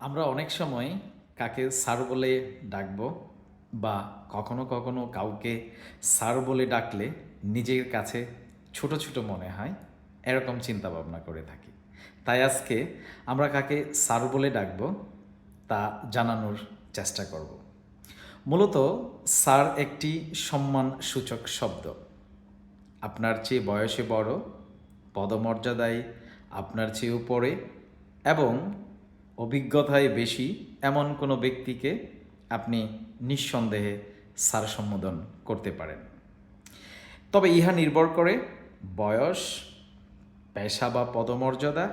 আমরা অনেক সময় কাকে স্যার বলে ডাকবো বা কখনো কখনো কাউকে স্যার বলে ডাকলে নিজের কাছে ছোট ছোট মনে হয়, এরকম চিন্তা ভাবনা করে থাকি। তাই আজকে আমরা কাকে স্যার বলে ডাকবো তা জানানোর চেষ্টা করব। মূলত স্যার একটি সম্মান সূচক শব্দ। আপনার চেয়ে বয়সে বড়, পদমর্যাদায় আপনার চেয়ে উপরে এবং অভিজ্ঞতায় বেশি এমন কোনো ব্যক্তিকে আপনি নিঃসন্দেহে সার সম্বোধন করতে পারেন। তবে ইহা নির্ভর করে বয়স, পেশা বা পদমর্যাদা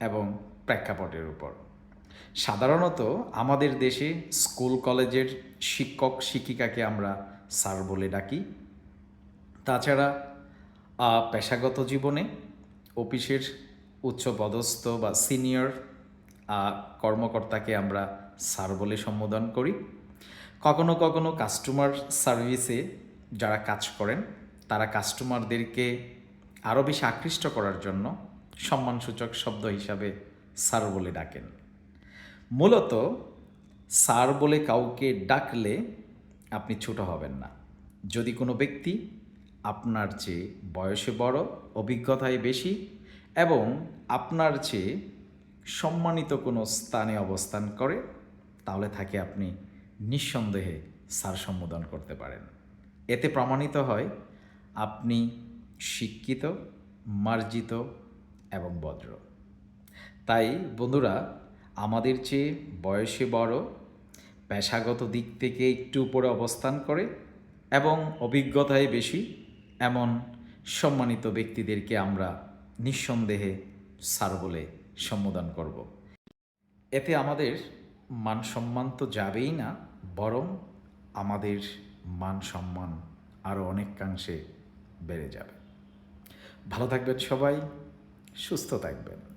এবং প্রেক্ষাপটের উপর। সাধারণত আমাদের দেশে স্কুল কলেজের শিক্ষক, শিক্ষিকাকে আমরা স্যার বলে ডাকি। তাছাড়া পেশাগত জীবনে অফিসের উচ্চপদস্থ বা সিনিয়র কর্মকর্তাকে আমরা স্যার বলে সম্বোধন করি। কখনো কখনো কাস্টমার সার্ভিসে যারা কাজ করেন, তারা কাস্টমারদেরকে আরও বেশি আকৃষ্ট করার জন্য সম্মানসূচক শব্দ হিসাবে স্যার বলে ডাকেন। মূলত স্যার বলে কাউকে ডাকলে আপনি ছোট হবেন না। যদি কোনো ব্যক্তি আপনার চেয়ে বয়সে বড়, অভিজ্ঞতায় বেশি এবং আপনার চেয়ে সম্মানিত কোনো স্থানে অবস্থান করে, তাহলে তাকে আপনি নিঃসন্দেহে সার সম্বোধন করতে পারেন। এতে প্রমাণিত হয় আপনি শিক্ষিত, মার্জিত এবং ভদ্র। তাই বন্ধুরা, আমাদের চেয়ে বয়সে বড়, পেশাগত দিক থেকে একটু উপরে অবস্থান করে এবং অভিজ্ঞতায় বেশি এমন সম্মানিত ব্যক্তিদেরকে আমরা নিঃসন্দেহে সার বলে সম্বোধন করব। এতে আমাদের মান সম্মান তো যাবেই না, বরং আমাদের মান সম্মান আরও অনেকাংশে বেড়ে যাবে। ভালো থাকবেন সবাই, সুস্থ থাকবেন।